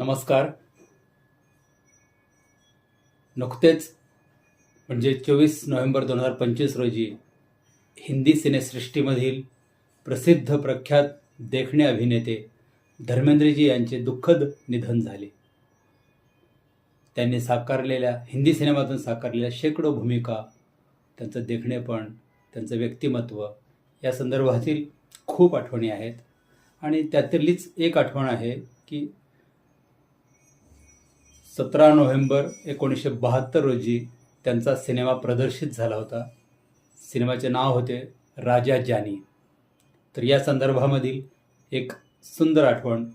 नमस्कार. नुकतेच म्हणजे चोवीस नोव्हेंबर दोन हजार पंचवीस रोजी हिंदी सिनेसृष्टीमधील प्रसिद्ध प्रख्यात देखणे अभिनेते धर्मेंद्रजी यांचे दुःखद निधन झाले. त्यांनी साकारलेल्या हिंदी सिनेमातून साकारलेल्या शेकडो भूमिका त्यांचं देखणेपण त्यांचं व्यक्तिमत्व या संदर्भातील खूप आठवणी आहेत. आणि त्यातलीच एक आठवण आहे की सतरा नोव्हेंबर एकोणीसशे बहात्तर रोजी त्यांचा सिनेमा प्रदर्शित झाला होता. सिनेमाचे नाव होते राजा जानी. तर या संदर्भामधील एक सुंदर आठवण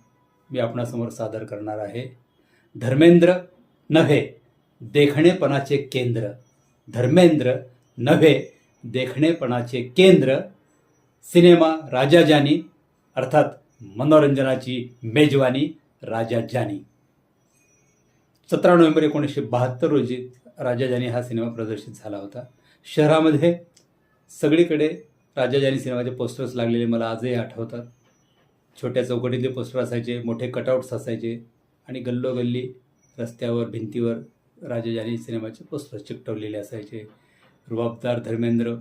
मी आपणासमोर सादर करणार आहे. धर्मेंद्र नव्हे देखणेपणाचे केंद्र. धर्मेंद्र नव्हे देखणेपणाचे केंद्र. सिनेमा राजा जानी अर्थात मनोरंजनाची मेजवानी राजा जानी. सतरा नोव्हेंबर एकोणीसशे बहात्तर रोजी राजा हा सिनेमा प्रदर्शित झाला होता. शहरामध्ये सगळीकडे राजाजानी सिनेमाचे पोस्टर्स लागलेले मला आजही आठवतात. छोट्या चौकटीतले पोस्टर असायचे मोठे कटआउट्स असायचे आणि गल्लोगल्ली रस्त्यावर भिंतीवर राजाजानी सिनेमाचे पोस्टर्स चिकटवलेले असायचे. रुबाबदार धर्मेंद्र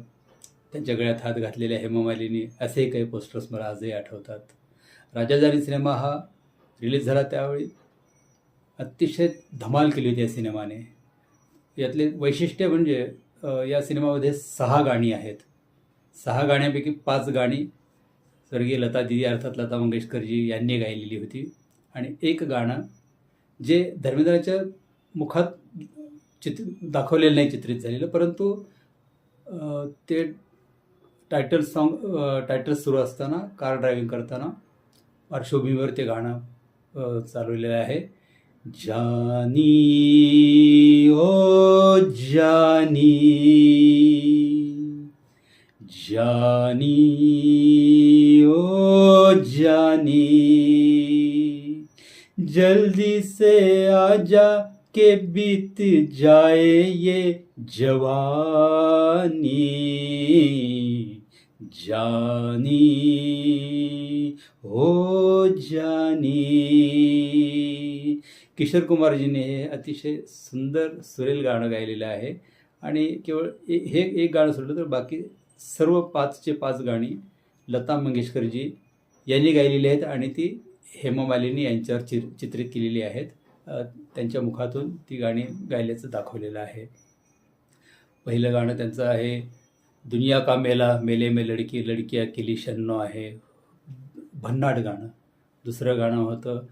त्यांच्या गळ्यात हात घातलेल्या हेमामालिनी असेही काही पोस्टर्स मला आजही आठवतात. राजा सिनेमा हा रिलीज झाला त्यावेळी अतिशय धमाल केली होती या सिनेमाने. यातले वैशिष्ट्य म्हणजे या सिनेमामध्ये सहा गाणी आहेत. सहा गाण्यापैकी पाच गाणी स्वर्गीय लता दिदी अर्थात लता मंगेशकरजी यांनी गायलेली होती. आणि एक गाणं जे धर्मेंद्राच्या मुखात चित्र दाखवलेलं नाही चित्रित झालेलं परंतु ते टायटल सॉन्ग टायटल सुरू असताना कार ड्रायव्हिंग करताना पार्श्वभूमीवर ते गाणं चालवलेलं आहे. जानी ओ जानी जानी ओ जानी। जल्दी से आजा के बीत जाए ये जवानी। जानी हो जानी। किशोर कुमारजीने हे अतिशय सुंदर सुरेल गाणं गायलेलं आहे. आणि केवळ ए- हे एक गाणं सोडलं तर बाकी सर्व पाचचे पाच गाणी लता मंगेशकरजी यांनी गायलेली आहेत आणि ती हेमा मालिनी यांच्यावर चि चित्रित केलेली आहेत. त्यांच्या मुखातून ती गाणी गायल्याचं दाखवलेलं आहे. पहिलं गाणं त्यांचं आहे दुनिया का मेला मेले में लडकी लडकी अकेली शन्नो आहे. भन्नाट गाणं. दुसरं गाणं होतं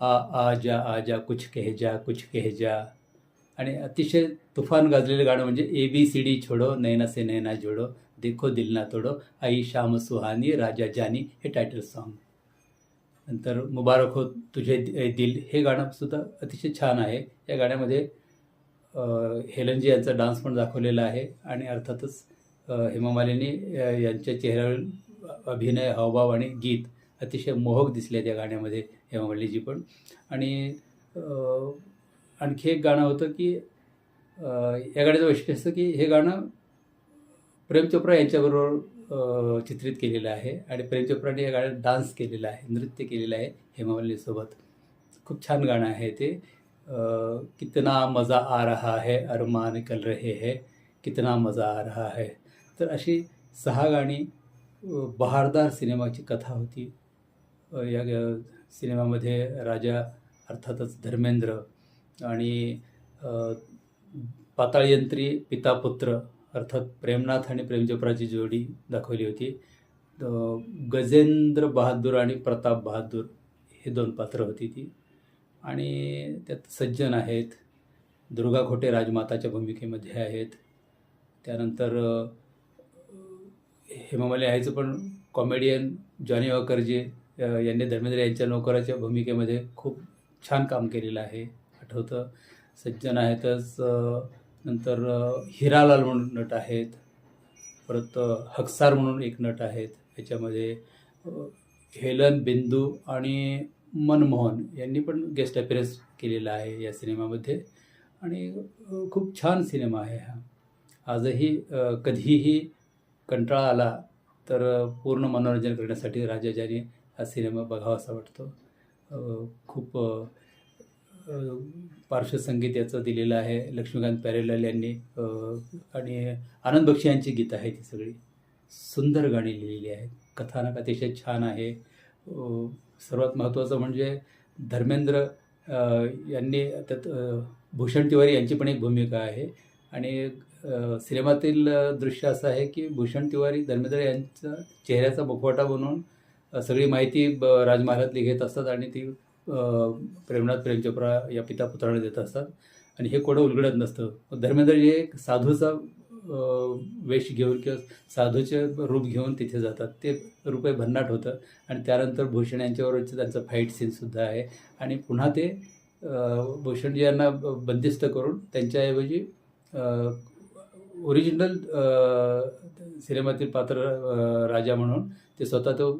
आ आ जा आ जा कुछ कह जा कुछ कह जा. आणि अतिशय तुफान गाजलेलं गाणं म्हणजे ए बी सी डी छोडो नैना से नैना जोडो देखो दिल ना तोडो आई श्याम सुहानी राजा जानी हे टायटल सॉन्ग नंतर मुबारक हो तुझे दि- दिल हे गाणं सुद्धा अतिशय छान आहे. या गाण्यामध्ये हेलनजी यांचा डान्स पण दाखवलेला आहे आणि अर्थातच हेमा मालिनी यांच्या चेहऱ्यावर अभिनय हावभाव आणि गीत अतिशय मोहक दिसले त्या गाण्यामध्ये हेमा मालिनीजी पण. आणि आणखी एक गाणं होतं की या गाण्याचं वैशिष्ट्य असतं की हे गाणं प्रेम चोप्रा यांच्याबरोबर चित्रित केलेलं आहे आणि प्रेम चोप्राने या गाण्यात डान्स केलेला आहे नृत्य केलेलं आहे हेमा मालिनीसोबत. खूप छान गाणं आहे ते. कितना मज़ा आ रहा है अरमान कल रहे है कितना मज़ा आ रहा है. तर अशी सहा गाणी बहारदार सिनेमाची कथा होती. या ग- सिनेमामध्ये राजा अर्थातच धर्मेंद्र आणि पाताळयंत्री पिता पुत्र अर्थात प्रेमनाथ आणि प्रेमचोप्राची जोडी दाखवली होती. गजेंद्र बहादूर आणि प्रताप बहादूर हे दोन पात्र होती ती. आणि त्यात सज्जन आहेत. दुर्गा खोटे राजमाताच्या भूमिकेमध्ये आहेत. त्यानंतर हेमामाली आहेचं पण कॉमेडियन जॉनी वॉकरजी यांनी धर्मेंद्र यांच्या नोकराच्या भूमिकेमध्ये खूप छान काम केलेलं आहे आठवतं. सज्जन आहेतच नंतर हिरालाल म्हणून नट आहेत. परत हक्सार म्हणून एक नट आहेत. याच्यामध्ये हेलन बिंदू आणि मनमोहन यांनी पण गेस्ट अपिअरन्स केलेला आहे या सिनेमामध्ये. आणि खूप छान सिनेमा आहे हा. आजही कधीही कंटाळा आला तर पूर्ण मनोरंजन करण्यासाठी राजा जानी हा सिनेमा बघावासा वाटतो. खूप पार्श्वसंगीत याचं दिलेलं आहे. लक्ष्मीकांत प्यारेलाल यांनी आणि आनंद बक्षी यांची गीतं आहेत ती सगळी. सुंदर गाणी लिहिलेली आहेत. कथानक अतिशय छान आहे. सर्वात महत्त्वाचं म्हणजे धर्मेंद्र यांनी त्यात भूषण तिवारी यांची पण एक भूमिका आहे. आणि सिनेमातील दृश्य असं आहे की भूषण तिवारी धर्मेंद्र यांचा चेहऱ्याचा मुखवटा बनवून सगळी माहिती ब राजमहालातली घेत असतात आणि ती प्रेमनाथ प्रेम चोप्रा या पिता पुत्राला देत असतात. आणि हे कोडं उलगडत नसतं. धर्मेंद्र जे एक साधूचा वेश घेऊन किंवा साधूचे रूप घेऊन तिथे जातात. ते रूप भन्नाट होतं. आणि त्यानंतर भूषण यांच्याबरोबरचं त्यांचं फाईट सीनसुद्धा आहे. आणि पुन्हा ते भूषणजी यांना ब- बंदिस्त करून त्यांच्याऐवजी ओरिजिनल सिनेमातील पात्र राजा म्हणून ते स्वतः तो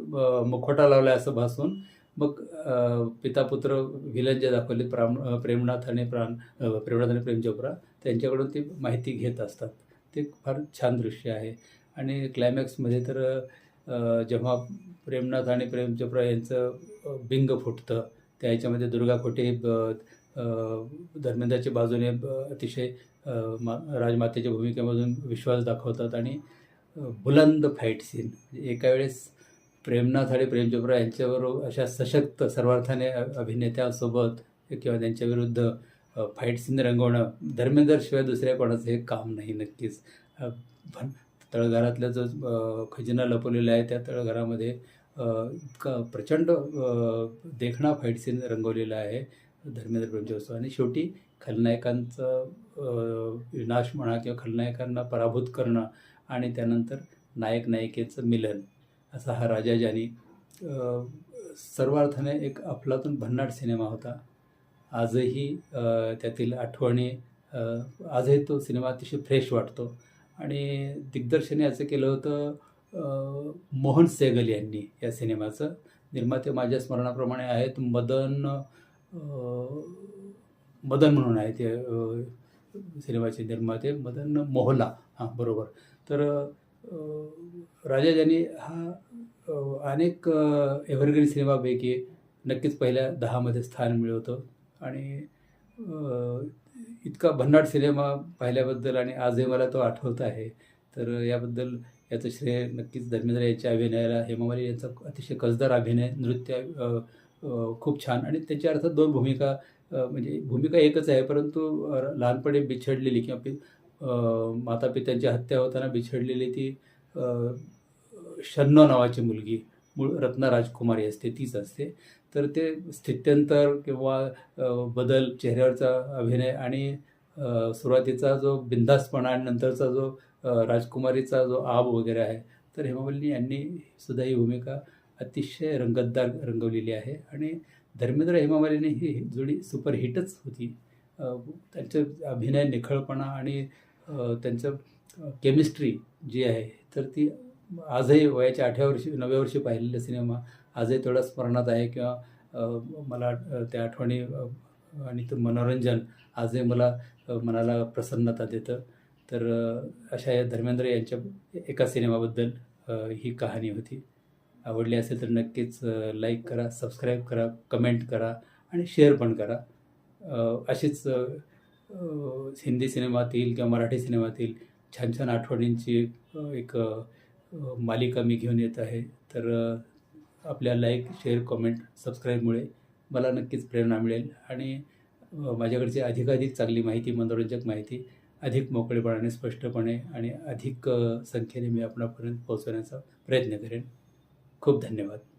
मुखवटा लावला असं भासून मग पितापुत्र पिता पुत्र व्हिलन जे दाखवले प्राम प्रेमनाथ आणि प्राण प्रेमनाथ आणि प्रेम चोप्रा त्यांच्याकडून ती माहिती घेत असतात. ते फार छान दृश्य आहे. आणि क्लायमॅक्समध्ये तर जेव्हा प्रेमनाथ आणि प्रेम चोप्रा यांचं बिंग फुटतं त्या ह्याच्यामध्ये दुर्गा खोटे ब- धर्मेंद्राच्या बाजूने ब- अतिशय मा राजमातेच्या भूमिकेमधून विश्वास दाखवतात आणि बुलंद फाईट सीन म्हणजे एका वेळेस प्रेमनाथ आणि प्रेम चोप्रा यांच्याबरोबर अशा सशक्त सर्वार्थाने अभिनेत्यासोबत किंवा त्यांच्या विरुद्ध फाईट सीन रंगवणं धर्मेंद्रशिवाय दुसऱ्या कोणाचं हे काम नाही नक्कीच. पण तळघरातला जो खजिना लपवलेला आहे त्या तळघरामध्ये इतका प्रचंड देखणा फाईट सीन रंगवलेला आहे धर्मेंद्र प्रेमचोत्सव आणि शेवटी खलनायकांचं विनाश म्हणा किंवा खलनायकांना पराभूत करणं आणि त्यानंतर नायक नायिकेचं मिलन असा हा राजा ज्यानी सर्वार्थाने एक अफलातून भन्नाट सिनेमा होता. आजही त्यातील आठवणी आजही तो सिनेमा अतिशय फ्रेश वाटतो. आणि दिग्दर्शन याचं केलं होतं मोहन सेगल यांनी या सिनेमाचं. निर्माते माझ्या स्मरणाप्रमाणे आहेत मदन मदन म्हणून आहे ते सिनेमाचे निर्माते मदन मोहला. हां बरोबर. तर राजा ज्यांनी हा अनेक एव्हरग्रीन सिनेमापैकी नक्कीच पहिल्या दहामध्ये स्थान मिळवतं. आणि इतका भन्नाट सिनेमा पाहिल्याबद्दल आणि आजही मला तो आठवत आहे. तर याबद्दल याचं श्रेय नक्कीच धर्मेंद्र यांच्या अभिनयाला हेमामाली यांचा अतिशय कसदार अभिनय नृत्य खूप छान. आणि त्याच्या अर्थात दोन भूमिका म्हणजे भूमिका एकच आहे परंतु लहानपणी बिछडलेली किंवा पि माता पित्यांची हत्या होताना बिछडलेली ती शन्नो नावाची मुलगी मूळ रत्ना राजकुमारी असते तीच असते. तर ते स्थित्यंतर किंवा बदल चेहऱ्यावरचा अभिनय आणि सुरुवातीचा जो बिंदासपणा आणि नंतरचा जो राजकुमारीचा जो आब वगैरे आहे तर हेमामालिनी यांनी सुद्धा ही भूमिका अतिशय रंगतदार रंगवलेली आहे. आणि धर्मेंद्र हेमामालिनी ही जोडी सुपरहिटच होती. त्यांचं अभिनय निखळपणा आणि त्यांचं केमिस्ट्री जी आहे तर ती आजही वयाच्या आठव्या वर्षी नव्या वर्षी पाहिलेला सिनेमा आजही थोडा स्मरणात आहे किंवा मला त्या आठवणी आणि ते मनोरंजन आजही मला मनाला प्रसन्नता देतं. तर अशा या धर्मेंद्र यांच्या एका सिनेमाबद्दल ही कहाणी होती. आवडली असेल तर नक्कीच लाईक करा सबस्क्राईब करा कमेंट करा आणि शेअर पण करा. अशीच हिंदी सिनेमातील किंवा मराठी सिनेमातील छान छान आठवणींची एक मालिका मी घेऊन येत आहे. तर आपल्या लाईक शेअर कमेंट सबस्क्राईबमुळे मला नक्कीच प्रेरणा मिळेल आणि माझ्याकडची अधिकाधिक चांगली माहिती मनोरंजक माहिती अधिक मोकळेपणाने स्पष्टपणे आणि अधिक संख्येने मी आपणापर्यंत पोहोचवण्याचा प्रयत्न करेन. खूप धन्यवाद.